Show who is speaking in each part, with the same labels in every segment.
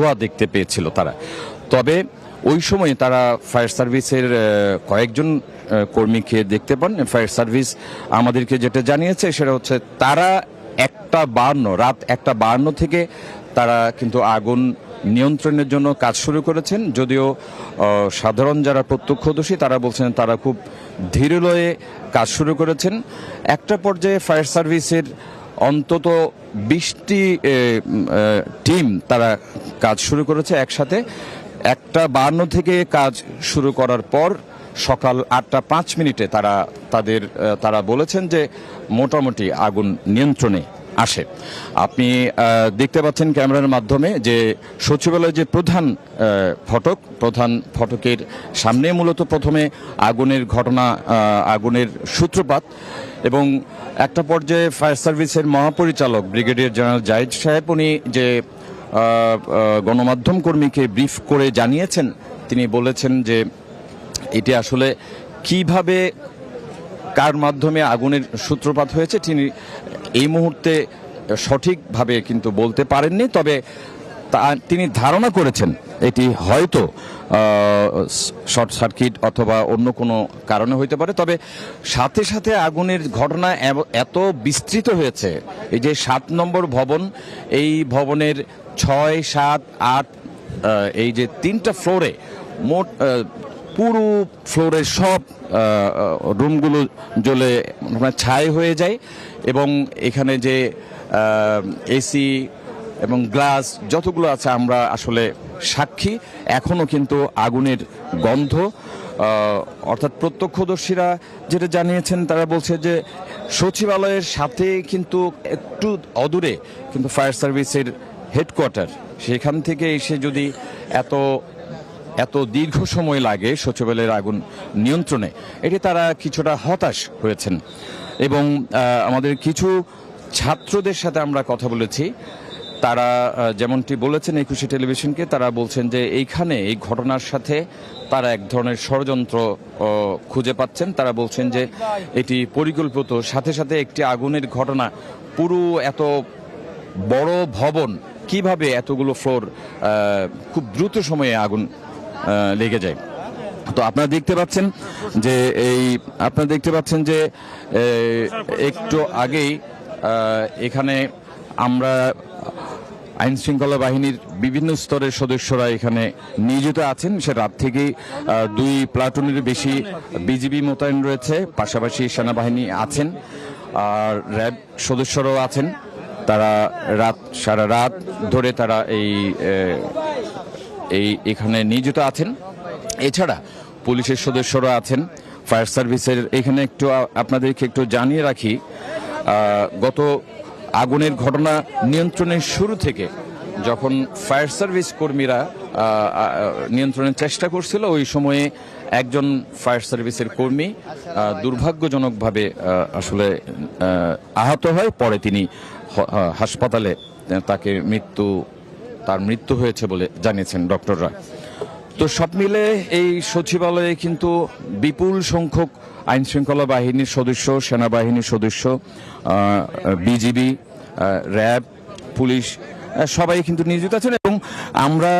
Speaker 1: ধোঁয়া দেখতে পেয়েছিল তারা। তবে ওই সময় তারা ফায়ার সার্ভিসের কয়েকজন কর্মীকে দেখতে পান। ফায়ার সার্ভিস আমাদেরকে যেটা জানিয়েছে সেটা হচ্ছে তারা একটা বান্ন, রাত একটা বান্ন থেকে তারা কিন্তু আগুন নিয়ন্ত্রণের জন্য কাজ শুরু করেছেন। যদিও সাধারণ যারা প্রত্যক্ষদর্শী তারা বলছেন তারা খুব ধীরলয়ে কাজ শুরু করেছেন। একটা পর্যায়ে ফায়ার সার্ভিসের অন্তত বিশটি টিম তারা কাজ শুরু করেছে একসাথে। একটা বান্ন থেকে কাজ শুরু করার পর সকাল আটটা পাঁচ মিনিটে তারা, তাদের তারা বলেছেন যে মোটামুটি আগুন নিয়ন্ত্রণে আসে। আপনি দেখতে পাচ্ছেন ক্যামেরার মাধ্যমে যে সচিবালয়ের যে প্রধান ফটক, প্রধান ফটকের সামনে মূলত প্রথমে আগুনের ঘটনা আগুনের সূত্রপাত এবং একটা পর্যায়ে ফায়ার সার্ভিসের মহাপরিচালক ব্রিগেডিয়ার জেনারেল জাহিদ সাহেব, উনি যে গণমাধ্যম কর্মীকে ব্রিফ করে জানিয়েছেন, তিনি বলেছেন যে এটি আসলে কীভাবে কার মাধ্যমে আগুনের সূত্রপাত হয়েছে, তিনি এই মুহূর্তে সঠিকভাবে কিন্তু বলতে পারেননি, তবে তা- তিনি ধারণা করেছেন এটি হয়তো শর্ট সার্কিট অথবা অন্য কোনো কারণে হইতে পারে। তবে সাথে সাথে আগুনের ঘটনা এত বিস্তৃত হয়েছে, এই যে সাত নম্বর ভবন, এই ভবনের ছয়, সাত, আট এই যে তিনটা ফ্লোরে মোট পুরো ফ্লোরের সব রুমগুলো জ্বলে মানে ছাই হয়ে যায় এবং এখানে যে এসি এবং গ্লাস যতগুলো আছে আমরা আসলে সাক্ষী। এখনও কিন্তু আগুনের গন্ধ অর্থাৎ প্রত্যক্ষদর্শীরা যেটা জানিয়েছেন তারা বলছে যে সচিবালয়ের সাথে কিন্তু একটু অদূরে কিন্তু ফায়ার সার্ভিসের হেডকোয়ার্টার, সেখান থেকে এসে যদি এত এত দীর্ঘ সময় লাগে সচিবালয়ের আগুন নিয়ন্ত্রণে। এটি তারা কিছুটা হতাশ হয়েছেন। এবং আমাদের কিছু ছাত্রদের সাথে আমরা কথা বলেছি। তারা যেমনটি বলেছেন একুশে টেলিভিশনকে, তারা বলছেন যে এইখানে এই ঘটনার সাথে তারা এক ধরনের ষড়যন্ত্র খুঁজে পাচ্ছেন। তারা বলছেন যে এটি পরিকল্পিত। সাথে সাথে একটি আগুনের ঘটনা, পুরো এত বড় ভবন, কীভাবে এতগুলো ফ্লোর খুব দ্রুত সময়ে আগুন লেগে যায়। তো আপনারা দেখতে পাচ্ছেন যে এই, আপনারা দেখতে পাচ্ছেন যে একটু আগেই এখানে আমরা আইন শৃঙ্খলা বাহিনীর বিভিন্ন স্তরের সদস্যরা এখানে নিয়োজিত আছেন। সে রাত থেকেই দুই প্লাটুনের বেশি বিজিবি মোতায়েন রয়েছে। পাশাপাশি সেনাবাহিনী আছেন, আর র্যাব সদস্যরাও আছেন। তারা রাত, সারা রাত ধরে তারা এই এই এখানে নিয়োজিত আছেন। এছাড়া পুলিশের সদস্যরা আছেন। ফায়ার সার্ভিসের এখানে একটু আপনাদেরকে একটু জানিয়ে রাখি গত আগুনের ঘটনা নিয়ন্ত্রণের শুরু থেকে যখন ফায়ার সার্ভিস কর্মীরা নিয়ন্ত্রণের চেষ্টা করছিল, ওই সময়ে একজন ফায়ার সার্ভিসের কর্মী দুর্ভাগ্যজনকভাবে আসলে আহত হয়। পরে তিনি হাসপাতালে, তাকে মৃত্যু তার মৃত্যু হয়েছে বলে জানিয়েছেন ডক্টররা। তো সব মিলে এই সচিবালয়ে কিন্তু বিপুল সংখ্যক আইন শৃঙ্খলা বাহিনীর সদস্য, সেনাবাহিনীর সদস্য বিজিবি র্যাব, পুলিশ সবাই কিন্তু নিয়োজিত আছেন এবং আমরা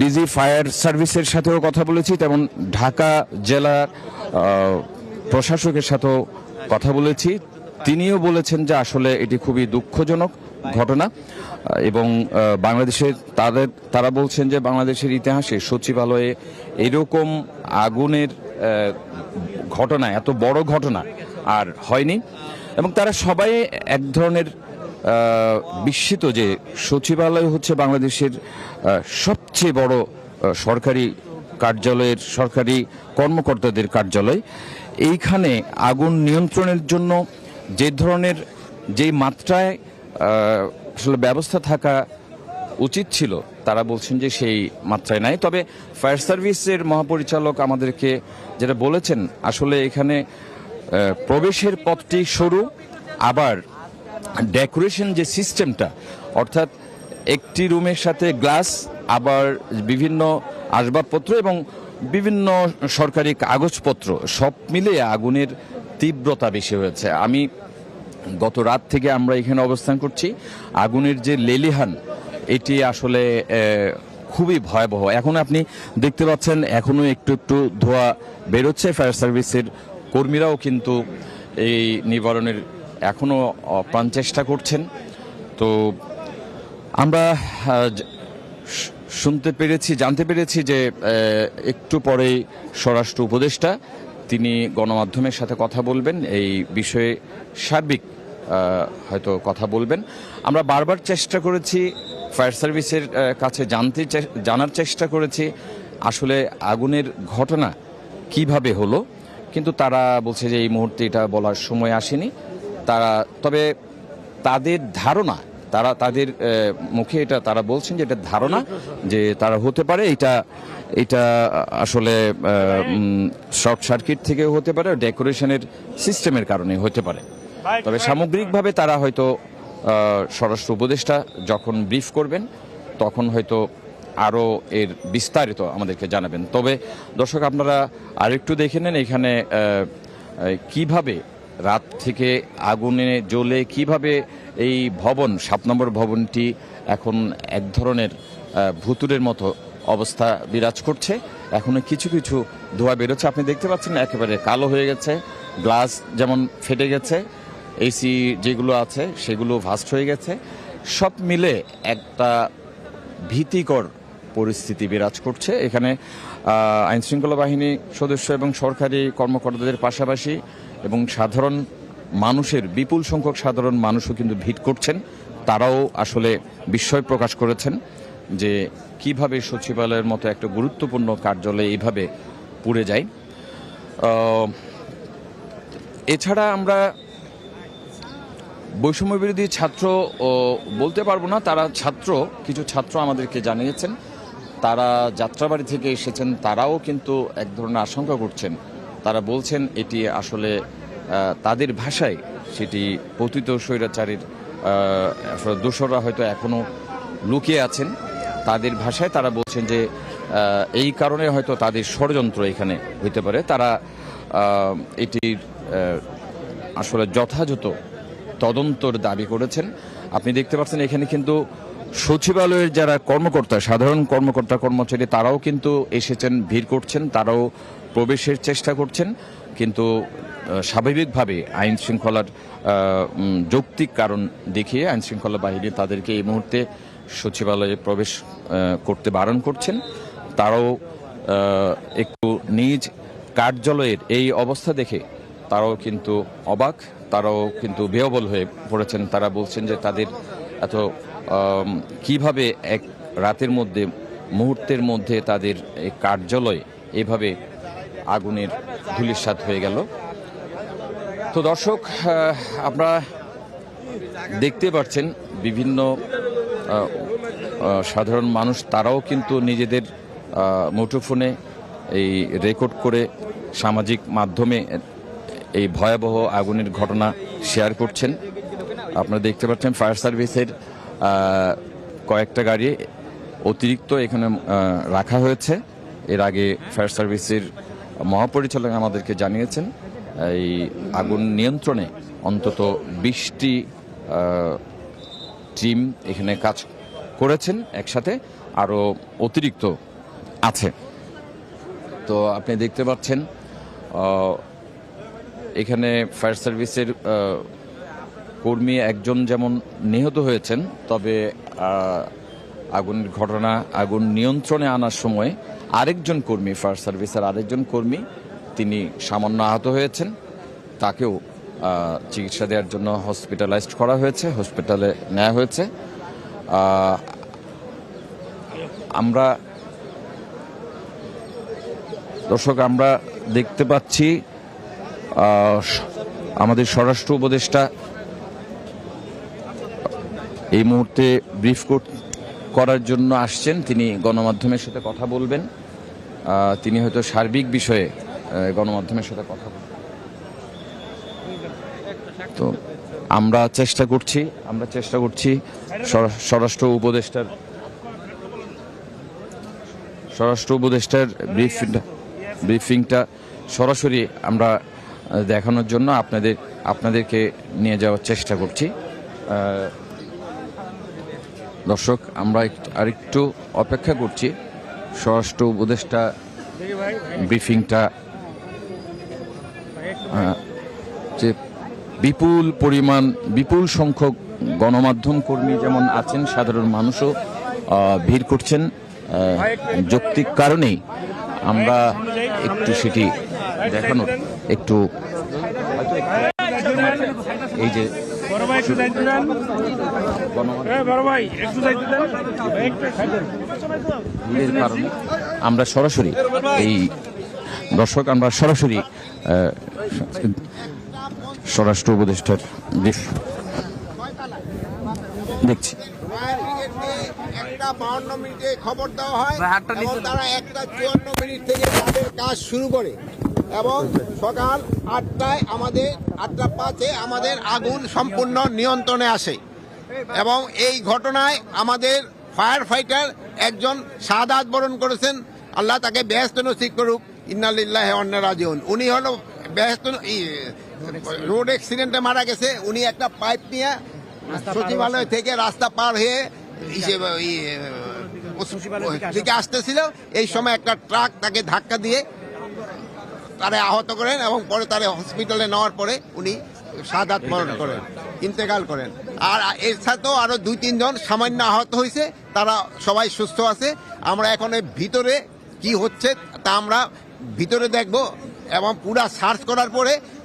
Speaker 1: ডিজি ফায়ার সার্ভিসের সাথেও কথা বলেছি, তেমন ঢাকা জেলার প্রশাসকের সাথেও কথা বলেছি। তিনিও বলেছেন যে আসলে এটি খুবই দুঃখজনক। ঘটনা এবং বাংলাদেশের তাদের, তারা বলছেন যে বাংলাদেশের ইতিহাসে সচিবালয়ে এরকম আগুনের ঘটনা, এত বড় ঘটনা আর হয়নি। এবং তারা সবাই এক ধরনের বিস্মিত যে সচিবালয় হচ্ছে বাংলাদেশের সবচেয়ে বড় সরকারি কার্যালয়ের, সরকারি কর্মকর্তাদের কার্যালয়। এইখানে আগুন নিয়ন্ত্রণের জন্য যে ধরনের, যে মাত্রায় আসলে ব্যবস্থা থাকা উচিত ছিল। তারা বলছেন যে সেই মাত্রায় নাই। তবে ফায়ার সার্ভিসের মহাপরিচালক আমাদেরকে যেটা বলেছেন, আসলে এখানে প্রবেশের পথটি সরু, আবার ডেকোরেশন যে সিস্টেমটা, অর্থাৎ একটি রুমের সাথে গ্লাস, আবার বিভিন্ন আসবাবপত্র এবং বিভিন্ন সরকারি কাগজপত্র, সব মিলিয়ে আগুনের তীব্রতা বেশি হয়েছে। আমি গত রাত থেকে আমরা এখানে অবস্থান করছি। আগুনের যে লেলিহান, এটি আসলে খুবই ভয়াবহ। এখন আপনি দেখতে পাচ্ছেন এখনও একটু একটু ধোঁয়া বেরোচ্ছে। ফায়ার সার্ভিসের কর্মীরাও কিন্তু এই নিবারণের এখনও প্রাণ চেষ্টা করছেন। তো আমরা শুনতে পেরেছি, জানতে পেরেছি যে একটু পরেই স্বরাষ্ট্র উপদেষ্টা, তিনি গণমাধ্যমের সাথে কথা বলবেন। এই বিষয়ে সার্বিক হয়তো কথা বলবেন। আমরা বারবার চেষ্টা করেছি, ফায়ার সার্ভিসের কাছে জানতে জানার চেষ্টা করেছি, আসলে আগুনের ঘটনা কীভাবে হলো, কিন্তু তারা বলছে যে এই মুহূর্তে এটা বলার সময় আসেনি। তারা, তবে তাদের ধারণা, তারা, তাদের মুখে এটা তারা বলছেন যে এটা ধারণা যে তারা হতে পারে, এটা এটা আসলে শর্ট সার্কিট থেকে হতে পারে, ডেকোরেশনের সিস্টেমের কারণে হতে পারে। তবে সামগ্রিকভাবে তারা হয়তো স্বরাষ্ট্র উপদেষ্টা যখন ব্রিফ করবেন, তখন হয়তো আরও এর বিস্তারিত আমাদেরকে জানাবেন। তবে দর্শক, আপনারা আরেকটু দেখে নেন এখানে কীভাবে রাত থেকে আগুনে জ্বলে কীভাবে এই ভবন, সাত নম্বর ভবনটি এখন এক ধরনের ভুতুরের মতো অবস্থা বিরাজ করছে। এখনও কিছু কিছু ধোঁয়া বেরোচ্ছে। আপনি দেখতে পাচ্ছেন একেবারে কালো হয়ে গেছে, গ্লাস যেমন ফেটে গেছে এসি যেগুলো আছে, সেগুলো ভাস্ট হয়ে গেছে। সব মিলে একটা ভীতিকর পরিস্থিতি বিরাজ করছে। এখানে আইনশৃঙ্খলা বাহিনী সদস্য এবং সরকারি কর্মকর্তাদের পাশাপাশি এবং সাধারণ মানুষের, বিপুল সংখ্যক সাধারণ মানুষও কিন্তু ভিড় করছেন। তারাও আসলে বিস্ময় প্রকাশ করেছেন যে কীভাবে সচিবালয়ের মতো একটা গুরুত্বপূর্ণ কার্যালয় এইভাবে পুড়ে যায়। এছাড়া আমরা বৈষম্য বিরোধী ছাত্র বলতে পারব না, তারা ছাত্র, কিছু ছাত্র আমাদেরকে জানিয়েছেন। তারা যাত্রাবাড়ি থেকে এসেছেন, তারাও কিন্তু এক ধরনের আশঙ্কা করছেন। তারা বলছেন এটি আসলে তাদের ভাষায় সেটি পতিত স্বৈরাচারীর দোসররা হয়তো এখনও লুকিয়ে আছেন। তাদের ভাষায় তারা বলছেন যে এই কারণে হয়তো তাদের ষড়যন্ত্র এখানে হইতে পারে। তারা এটির আসলে যথাযথ তদন্তর দাবি করেছেন। আপনি দেখতে পাচ্ছেন এখানে কিন্তু সচিবালয়ের যারা কর্মকর্তা, সাধারণ কর্মকর্তা, কর্মচারী, তারাও কিন্তু এসেছেন, ভিড় করছেন, তারাও প্রবেশের চেষ্টা করছেন। কিন্তু স্বাভাবিকভাবে আইন শৃঙ্খলার যৌক্তিক কারণ দেখিয়ে আইন শৃঙ্খলা বাহিনী তাদেরকে এই মুহূর্তে সচিবালয়ে প্রবেশ করতে বারণ করছেন। তারাও একটু নিজ কার্যালয়ের এই অবস্থা দেখে তারাও কিন্তু অবাক। তারাও কিন্তু বেহবল হয়ে পড়েছেন। তারা বলছেন যে তাদের এত কীভাবে এক রাতের মধ্যে, মুহূর্তের মধ্যে তাদের কার্যালয় এভাবে আগুনের ধুলিস্বাদ হয়ে গেল। তো দর্শক আমরা দেখতে পাচ্ছেন বিভিন্ন সাধারণ মানুষ, তারাও কিন্তু নিজেদের মুঠোফোনে এই রেকর্ড করে সামাজিক মাধ্যমে এই ভয়াবহ আগুনের ঘটনা শেয়ার করছেন। আপনারা দেখতে পাচ্ছেন ফায়ার সার্ভিসের কয়েকটা গাড়ি অতিরিক্ত এখানে রাখা হয়েছে। এর আগে ফায়ার সার্ভিসের মহাপরিচালক আমাদেরকে জানিয়েছেন, এই আগুন নিয়ন্ত্রণে অন্তত বিশটি টিম এখানে কাজ করেছেন একসাথে, আরও অতিরিক্ত আছে। তো আপনি দেখতে পাচ্ছেন এখানে ফায়ার সার্ভিসের কর্মী একজন যেমন নিহত হয়েছেন, তবে আগুনের ঘটনা, আগুন নিয়ন্ত্রণে আনার সময় আরেকজন কর্মী, ফায়ার সার্ভিসের আরেকজন কর্মী, তিনি সামান্য আহত হয়েছেন। তাকেও চিকিৎসা দেওয়ার জন্য হসপিটালাইজড করা হয়েছে হসপিটালে নেওয়া হয়েছে। আমরা, দর্শক, আমরা দেখতে পাচ্ছি আমাদের স্বরাষ্ট্র উপদেষ্টা এই মুহূর্তে ব্রিফ করার জন্য আসছেন। তিনি গণমাধ্যমের সাথে কথা বলবেন। তিনি হয়তো সার্বিক বিষয়ে গণমাধ্যমের সাথে কথা বলবেন। তো আমরা চেষ্টা করছি, আমরা চেষ্টা করছি স্বরা- স্বরাষ্ট্র উপদেষ্টার স্বরাষ্ট্র উপদেষ্টার ব্রিফিংটা ব্রিফিংটা সরাসরি আমরা দেখানোর জন্য আপনাদের, আপনাদেরকে নিয়ে যাওয়ার চেষ্টা করছি। দর্শক, আমরা আরেকটু অপেক্ষা করছি। স্বরাষ্ট্র উপদেষ্টা ব্রিফিংটা যে বিপুল পরিমাণ, বিপুল সংখ্যক গণমাধ্যম কর্মী যেমন আছেন, সাধারণ মানুষও ভিড় করছেন। যৌক্তিক কারণেই আমরা একটু সেটি দেখানোর একটু এই যে আমরা সরাসরি এই দর্শক, আমরা সরাসরি স্বরাষ্ট্র উপদেষ্টার দেখছি।
Speaker 2: মিনিটে খবর দেওয়া হয় তারা একটা চুয়ান্ন মিনিট থেকে তাদের কাজ শুরু করে। এবং সকাল আটটায় আমাদের আটটা পাঁচে আমাদের আগুন সম্পূর্ণ নিয়ন্ত্রণে আসে। এবং এই ঘটনায় আমাদের ফায়ার ফাইটার একজন সাদাত বরণ করেছেন। আল্লাহ তাকে ব্যস্ত নসিব করুক। ইন্নালিল্লাহ অন্য রাজিউন। উনি হলো ব্যস্ত রোড অ্যাক্সিডেন্টে মারা গেছে। উনি একটা পাইপ নিয়ে সচিবালয় থেকে রাস্তা পার হয়ে ওই, আসতেছিল। এই সময় একটা ট্রাক তাকে ধাক্কা দিয়ে তারে আহত করেন এবং পরে তারে হসপিটালে নেওয়ার পরে উনি সাদাত মরণ করেন ইন্তেকাল করেন। আর এর সাথেও আরও দুই তিনজন সামান্য আহত হয়েছে তারা সবাই সুস্থ আছে। আমরা এখন ভিতরে কি হচ্ছে তা আমরা ভিতরে দেখব এবং পুরা সার্চ করার পরে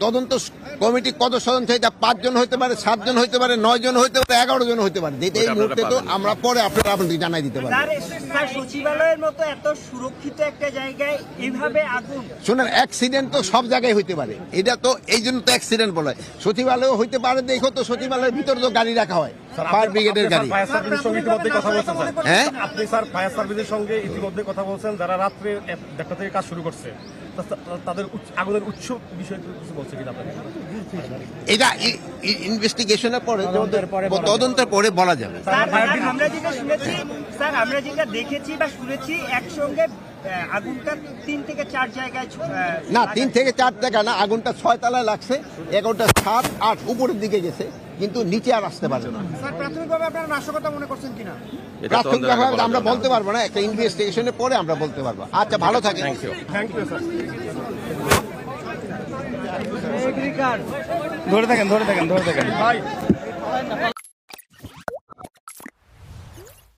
Speaker 2: তদন্ত কমিটি কত সদস্য এটা পাঁচজন হইতে পারে সাতজন হইতে পারে নয় জন হইতে পারে এগারো জন হইতে পারে। যেটা এই মুহূর্তে তো আমরা পরে আপনারা আপনাদের জানাই দিতে
Speaker 3: স্যার সচিবালয়ের মতো এত সুরক্ষিত একটা জায়গায় এইভাবে আগুন
Speaker 2: শুনেন অ্যাক্সিডেন্ট তো সব জায়গায় হইতে পারে। এটা তো এই জন্য তো অ্যাক্সিডেন্ট বলে। সচিবালয় হইতে পারে দেখো তো সচিবালয়ের ভিতরে তো গাড়ি রাখা হয়। ফায়ার ব্রিগেডের গাড়ি।
Speaker 4: ফায়ার সার্ভিসের সঙ্গে ইতিমধ্যে কথা বলছেন স্যার।
Speaker 2: হ্যাঁ?
Speaker 4: আপনি স্যার ফায়ার সার্ভিসের সঙ্গে ইতিমধ্যে কথা বলছেন যারা রাত্রে এক- দেড়টা থেকে কাজ শুরু করছে। তাদের আগুনের উৎস বিষয়ে কিছু বলছে কিনা আপনাকে
Speaker 2: এটা ইনভেস্টিগেশনের পরে তদন্তের পরে বলা যাবে।
Speaker 3: স্যার আমরা যেটা শুনেছি স্যার আমরা যেটা দেখেছি বা শুনেছি একসঙ্গে আগুনটা তিন থেকে চার জায়গায়
Speaker 2: না তিন থেকে চার টাকা না আগুনটা ছয় তলায় লাগছে এগারোটা সাত আট উপরের দিকে গেছে। কিন্তু নিচে আর আসতে পারবে না।
Speaker 3: প্রাথমিকভাবে আপনারা মনে করছেন কিনা?
Speaker 2: প্রাথমিকভাবে আমরা বলতে পারব না একটা ইনভেস্টিগেশনের পরে আমরা বলতে পারব। আচ্ছা ভালো থাকে
Speaker 4: থ্যাংক ইউ স্যার ধরে থাকেন ধরে থাকেন ধরে থাকেন। ভাই